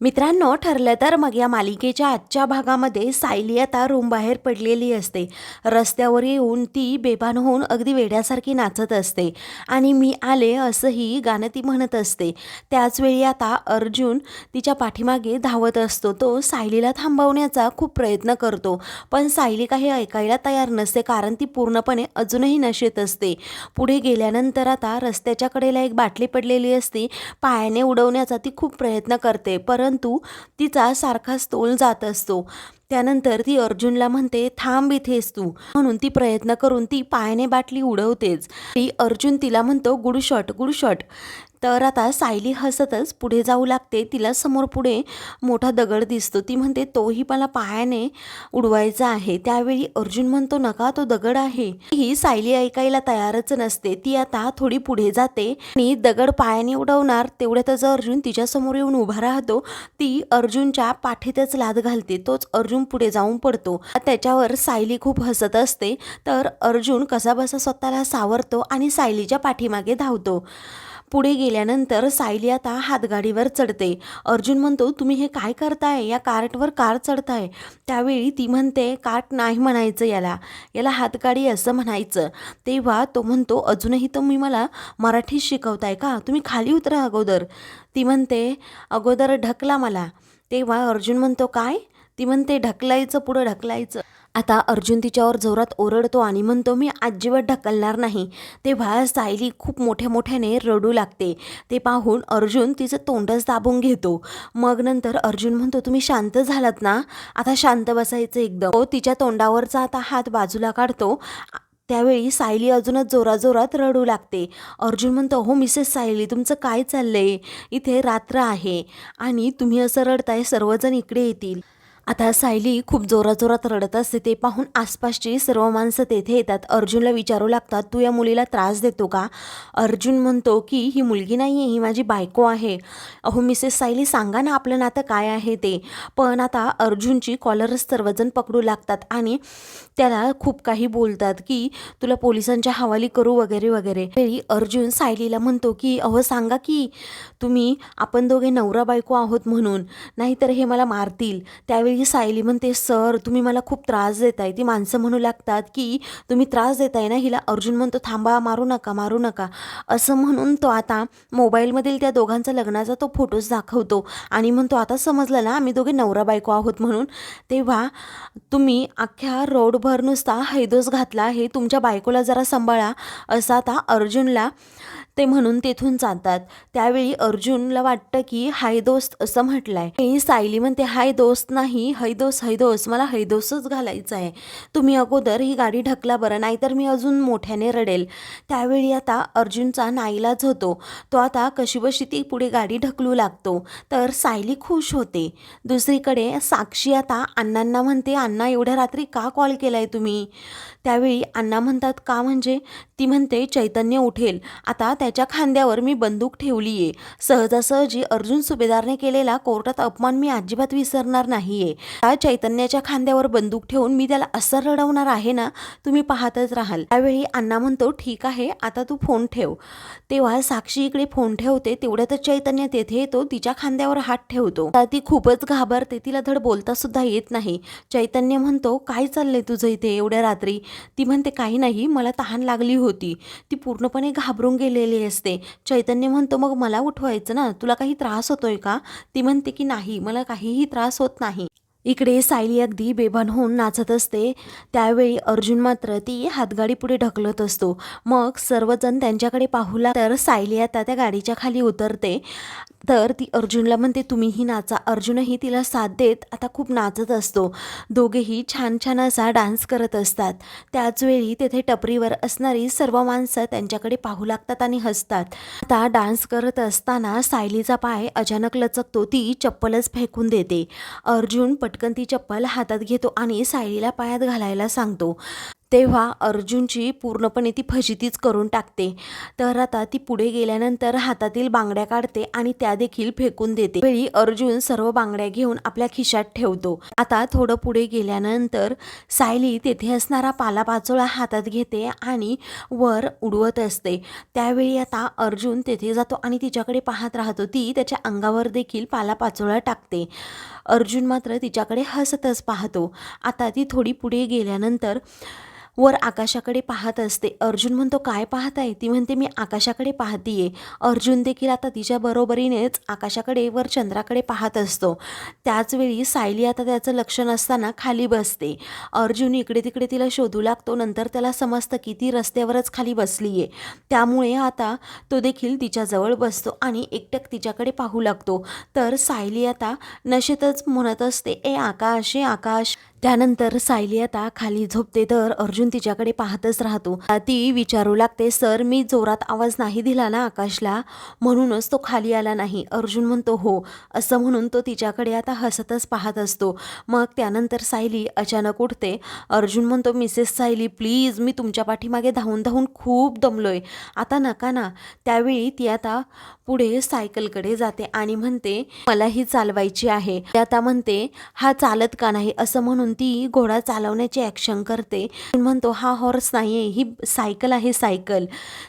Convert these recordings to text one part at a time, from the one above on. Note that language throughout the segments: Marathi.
मित्रांनो ठरलं तर मग या मालिकेच्या आजच्या भागामध्ये सायली आता रूमबाहेर पडलेली असते. रस्त्यावर येऊन ती बेभान होऊन अगदी वेड्यासारखी नाचत असते. आणि मी आले असंही गाणं ती म्हणत असते. त्याचवेळी आता अर्जुन तिच्या पाठीमागे धावत असतो. तो सायलीला थांबवण्याचा खूप प्रयत्न करतो. पण सायली काही ऐकायला तयार नसते कारण ती पूर्णपणे अजूनही नशेत असते. पुढे गेल्यानंतर आता रस्त्याच्या कडेला एक बाटली पडलेली असते. पायाने उडवण्याचा ती खूप प्रयत्न करते. परत परंतु तिचा सारखाच तोल जात असतो. त्यानंतर ती अर्जुनला म्हणते थांब इथेस तू. म्हणून ती प्रयत्न करून ती पायाने बाटली उडवतेच. ती अर्जुन तिला म्हणतो गुड शॉट गुड शॉट. तर आता सायली हसतच पुढे जाऊ लागते. तिला समोर पुढे मोठा दगड दिसतो. ती म्हणते तोही मला पायाने उडवायचा आहे. त्यावेळी अर्जुन म्हणतो नका तो दगड आहे. ही सायली ऐकायला तयारच नसते. ती आता थोडी पुढे जाते. आणि दगड पायाने उडवणार तेवढ्यातच अर्जुन तिच्यासमोर येऊन उभा राहतो. ती अर्जुनच्या पाठीतच लाद घालते. तोच अर्जुन पुढे जाऊन पडतो. त्याच्यावर सायली खूप हसत असते. तर अर्जुन कसाबसा स्वतःला सावरतो आणि सायलीच्या पाठीमागे धावतो. पुढे गेल्यानंतर सायली आता हातगाडीवर चढते. अर्जुन म्हणतो तुम्ही हे काय करताय? या कार्टवर कार चढताय. त्यावेळी ती म्हणते कार्ट नाही म्हणायचं याला. याला हातगाडी असं म्हणायचं. तेव्हा तो म्हणतो अजूनही तुम्ही मला मराठी शिकवताय का? तुम्ही खाली उतरा अगोदर. ती म्हणते अगोदर ढकला मला. तेव्हा अर्जुन म्हणतो काय? ती म्हणते ढकलायचं पुढं ढकलायचं. आता अर्जुन तिच्यावर जोरात ओरडतो आणि म्हणतो मी अजिबात ढकलणार नाही. तेव्हा सायली खूप मोठ्या मोठ्याने रडू लागते. ते पाहून अर्जुन तिचं तोंडच दाबून घेतो. मग नंतर अर्जुन म्हणतो तुम्ही शांत झालात ना? आता शांत बसायचं एकदम. तो तिच्या तोंडावरचा आता हात बाजूला काढतो. त्यावेळी सायली अजूनच जोराजोरात रडू लागते. अर्जुन म्हणतो हो मिसेस सायली तुमचं काय चाललंय? इथे रात्र आहे आणि तुम्ही असं रडताय सर्वजण इकडे येतील. आता सायली खूप जोराजोरात रडत असते ते पाहून आसपासची सर्व माणसं तेथे येतात. अर्जुनला विचारू लागतात तू या मुलीला त्रास देतो का? अर्जुन म्हणतो की ही मुलगी नाही आहे ही माझी बायको आहे. अहो मिसेस सायली सांगा ना आपलं नातं काय आहे ते. पण आता अर्जुनची कॉलरच सर्वजण पकडू लागतात आणि त्याला खूप काही बोलतात की तुला पोलिसांच्या हवाली करू वगैरे वगैरे. वेळी अर्जुन सायलीला म्हणतो की अहो सांगा की तुम्ही आपण दोघे नवरा बायको आहोत म्हणून नाहीतर हे मला मारतील. त्यावेळी सायली म्हणते सर तुम्ही मला खूप त्रास देताय. ती माणसं म्हणू लागतात की तुम्ही त्रास देताय ना हिला अर्जुन म्हणतो थांबा मारू नका मारू नका. असं म्हणून तो आता मोबाईलमधील त्या दोघांचा लग्नाचा तो फोटोज दाखवतो आणि म्हणतो आता समजलं ना आम्ही दोघे नवरा बायको आहोत म्हणून. तेव्हा तुम्ही अख्ख्या रोडभर नुसता हैदोस घातला आहे तुमच्या बायकोला जरा सांभाळा असं आता अर्जुनला ते म्हणून तेथून जातात. त्यावेळी अर्जुनला वाटतं की हाय दोस्त असं म्हटलंय. ही सायली म्हणते हाय दोस्त नाही हैदोस हैदोस मला हैदोसच घालायचं आहे तुम्ही अगोदर ही गाडी ढकला बरं नाहीतर मी अजून मोठ्याने रडेल. त्यावेळी आता अर्जुनचा नाईलाज होतो. तो आता कशीबशी ती पुढे गाडी ढकलू लागतो. तर सायली खुश होते. दुसरीकडे साक्षी आता अण्णांना म्हणते अण्णा एवढ्या रात्री का कॉल केलाय तुम्ही? त्यावेळी अण्णा म्हणतात का म्हणजे? ती म्हणते चैतन्य उठेल. आता त्याच्या खांद्यावर मी बंदूक ठेवली आहे सहजासहजी अर्जुन सुभेदारने केलेला कोर्टात अपमान मी अजिबात विसरणार नाही आहे त्या चैतन्याच्या खांद्यावर बंदूक ठेवून मी त्याला असं रडवणार आहे ना तुम्ही पाहतच राहाल. त्यावेळी अण्णा म्हणतो ठीक आहे आता तू फोन ठेव. तेव्हा साक्षी इकडे फोन ठेवते तेवढ्यातच चैतन्य तेथे येतो तिच्या खांद्यावर हात ठेवतो. आता ती खूपच घाबरते तिला धड बोलता सुद्धा येत नाही. चैतन्य म्हणतो काय चाललंय तुझं इथे एवढ्या रात्री? ती म्हणते काही नाही मला तहान लागली होती. ती पूर्णपणे घाबरून गेलेली असते. चैतन्य म्हणतो मग मला उठवायचं ना? तुला काही त्रास होतोय का? ती म्हणते की नाही मला काहीही त्रास होत नाही. इकडे सायली अगदी बेभान होऊन नाचत असते. त्यावेळी अर्जुन मात्र ती हातगाडी पुढे ढकलत असतो. मग सर्वजण त्यांच्याकडे पाहूला तर सायली आता त्या गाडीच्या खाली उतरते. तर ती अर्जुनला म्हणते तुम्हीही नाचा. अर्जुनही तिला साथ देत आता खूप नाचत असतो. दोघेही छान छान असा डान्स करत असतात. त्याचवेळी तेथे टपरीवर असणारी सर्व माणसं त्यांच्याकडे पाहू लागतात आणि हसतात. आता डान्स करत असताना सायलीचा पाय अचानक लचकतो ती चप्पलच फेकून देते. अर्जुन पटकन ती चप्पल हातात घेतो आणि सायलीला पायात घालायला सांगतो. तेव्हा अर्जुनची पूर्णपणे ती फजितीच करून टाकते. तर आता ती पुढे गेल्यानंतर हातातील बांगड्या काढते आणि त्या देखील फेकून देते. वेळी अर्जुन सर्व बांगड्या घेऊन आपल्या खिशात ठेवतो. आता थोडं पुढे गेल्यानंतर सायली तेथे असणारा पालापाचोळा हातात घेते आणि वर उडवत असते. त्यावेळी आता अर्जुन तेथे जातो आणि तिच्याकडे पाहत राहतो. ती त्याच्या अंगावर देखील पालापाचोळा टाकते. अर्जुन मात्र तिच्याकडे हसतच पाहतो. आता ती थोडी पुढे गेल्यानंतर वर आकाशाकडे पाहत असते. अर्जुन म्हणतो काय पाहत आहे ती म्हणते मी आकाशाकडे पाहतीये. अर्जुन देखील आता तिच्या बरोबरीनेच आकाशाकडे वर चंद्राकडे पाहत असतो. त्याचवेळी सायली आता त्याचं लक्ष नसताना खाली बसते. अर्जुन इकडे तिकडे तिला शोधू लागतो नंतर त्याला समजतं की ती रस्त्यावरच खाली बसली आहे त्यामुळे आता तो देखील तिच्याजवळ बसतो आणि एकटक तिच्याकडे पाहू लागतो. तर सायली आता नशेतच म्हणत असते ए आकाश ए आकाश त्यानंतर सायली आता खाली झोपते तर अर्जुन तिच्याकडे पाहतच राहतो. ती विचारू लागते सर मी जोरात आवाज नाही दिला ना आकाशला? म्हणूनच तो खाली आला नाही. अर्जुन म्हणतो हो. असं म्हणून तो तिच्याकडे आता हसतच पाहत असतो. मग त्यानंतर सायली अचानक उठते. अर्जुन म्हणतो मिसेस सायली प्लीज मी तुमच्या पाठीमागे धावून धावून खूप दमलोय. आता नका ना. त्यावेळी ती आता पुढे सायकलकडे जाते आणि म्हणते मला ही चालवायची आहे. ती आता म्हणते हा चालत का नाही? असं म्हणून ती घोडा चालवण्याची ॲक्शन करते. म्हणतो हा हॉर्स नाही आहे ही सायकल आहे सायकल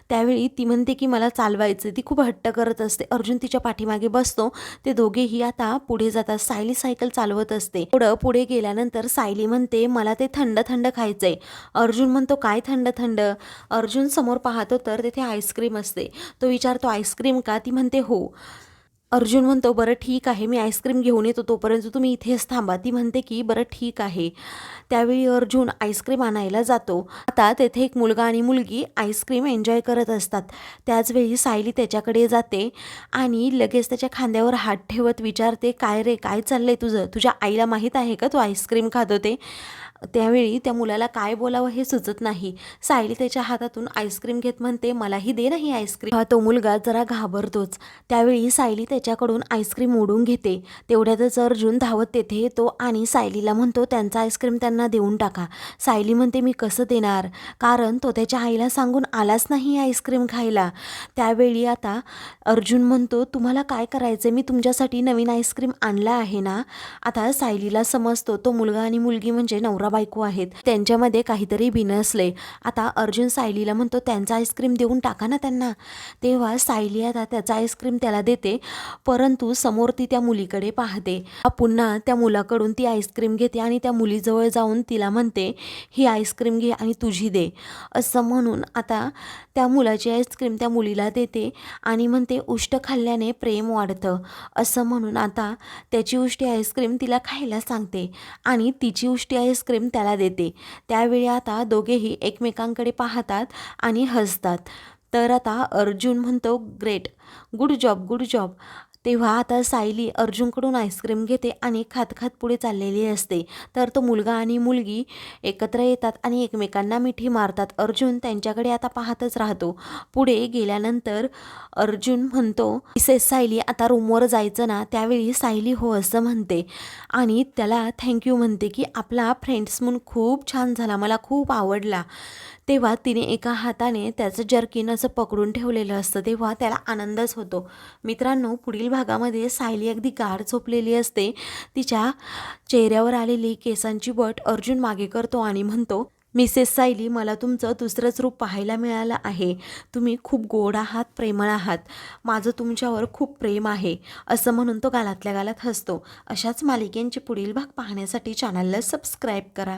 त्यावेळी ती म्हणते की मला चालवायचं ती खूप हट्ट करत असते. अर्जुन तिच्या पाठीमागे बसतो. ते दोघेही आता पुढे जातात. सायली सायकल चालवत असते. पुढं पुढे गेल्यानंतर सायली म्हणते मला ते थंड थंड खायचंय. अर्जुन म्हणतो काय थंड थंड? अर्जुन समोर पाहतो तर तिथे आईस्क्रीम असते. तो विचारतो आईस्क्रीम का? ती म्हणते हो. अर्जुन म्हणतो बरं ठीक आहे मी आईस्क्रीम घेऊन येतो तोपर्यंत तुम्ही इथेच थांबा. ती म्हणते की बरं ठीक आहे. त्यावेळी अर्जुन आईस्क्रीम आणायला जातो. आता तेथे एक मुलगा आणि मुलगी आईस्क्रीम एन्जॉय करत असतात. त्याचवेळी सायली त्याच्याकडे जाते आणि लगेच त्याच्या खांद्यावर हात ठेवत विचारते काय रे काय चाललं आहे तुझं? तुझ्या आईला माहीत आहे का तू आईस्क्रीम खात होते? त्यावेळी त्या मुलाला काय बोलावं हे सुचत नाही. सायली त्याच्या हातातून आईस्क्रीम घेत म्हणते मलाही दे नाही आईस्क्रीम हा तो मुलगा जरा घाबरतोच. त्यावेळी सायली त्याच्याकडून आईस्क्रीम ओढून घेते. तेवढ्यातच अर्जुन धावत तेथे येतो आणि सायलीला म्हणतो त्यांचा आईस्क्रीम त्यांना देऊन टाका. सायली म्हणते मी कसं देणार? कारण तो त्याच्या आईला सांगून आलाच नाही आईस्क्रीम खायला. त्यावेळी आता अर्जुन म्हणतो तुम्हाला काय करायचं मी तुमच्यासाठी नवीन आईस्क्रीम आणला आहे ना? आता सायलीला समजतो तो मुलगा आणि मुलगी म्हणजे नवरा बायको आहेत त्यांच्यामध्ये काहीतरी बिनसले आता अर्जुन सायलीला म्हणतो त्यांचा आईस्क्रीम देऊन टाका ना त्यांना. तेव्हा सायली आता त्याचा आईस्क्रीम त्याला देते परंतु समोर ती त्या मुलीकडे पाहते. पुन्हा त्या मुलाकडून ती आईस्क्रीम घेते आणि त्या मुलीजवळ जाऊन तिला म्हणते ही आईस्क्रीम घे आणि तुझी दे. असं म्हणून आता त्या मुलाची आईस्क्रीम त्या मुलीला देते आणि म्हणते उष्ट खाल्ल्याने प्रेम वाढतं. असं म्हणून आता त्याची उष्टी आईस्क्रीम तिला खायला सांगते आणि तिची उष्टी आईस्क्रीम त्याला देते. त्यावेळी आता दोघेही एकमेकांकडे पाहतात आणि हसतात. तर आता अर्जुन म्हणतो great good job good job तेव्हा आता सायली अर्जुनकडून आईस्क्रीम घेते आणि खात खात पुढे चाललेली असते. तर तो मुलगा आणि मुलगी एकत्र येतात आणि एकमेकांना मिठी मारतात. अर्जुन त्यांच्याकडे आता पाहतच राहतो. पुढे गेल्यानंतर अर्जुन म्हणतो मिसेस सायली आता रूमवर जायचं ना त्यावेळी सायली हो असं म्हणते. आणि त्याला थँक्यू म्हणते की आपला फ्रेंड्स म्हणून खूप छान झाला मला खूप आवडला. तेव्हा तिने एका हाताने त्याचं जर्किन असं पकडून ठेवलेलं असतं. तेव्हा त्याला आनंदच होतो. मित्रांनो पुढील भागामध्ये सायली अगदी गाढ झोपलेली असते. तिच्या चेहऱ्यावर आलेली केसांची बट अर्जुन मागे करतो आणि म्हणतो मिसेस सायली मला तुमचं दुसरंच रूप पाहायला मिळालं आहे. तुम्ही खूप गोड आहात प्रेमळ आहात. माझं तुमच्यावर खूप प्रेम आहे. असं म्हणून तो गालातल्या गालात हसतो. अशाच मालिकेंचे पुढील भाग पाहण्यासाठी चॅनलला सबस्क्राईब करा.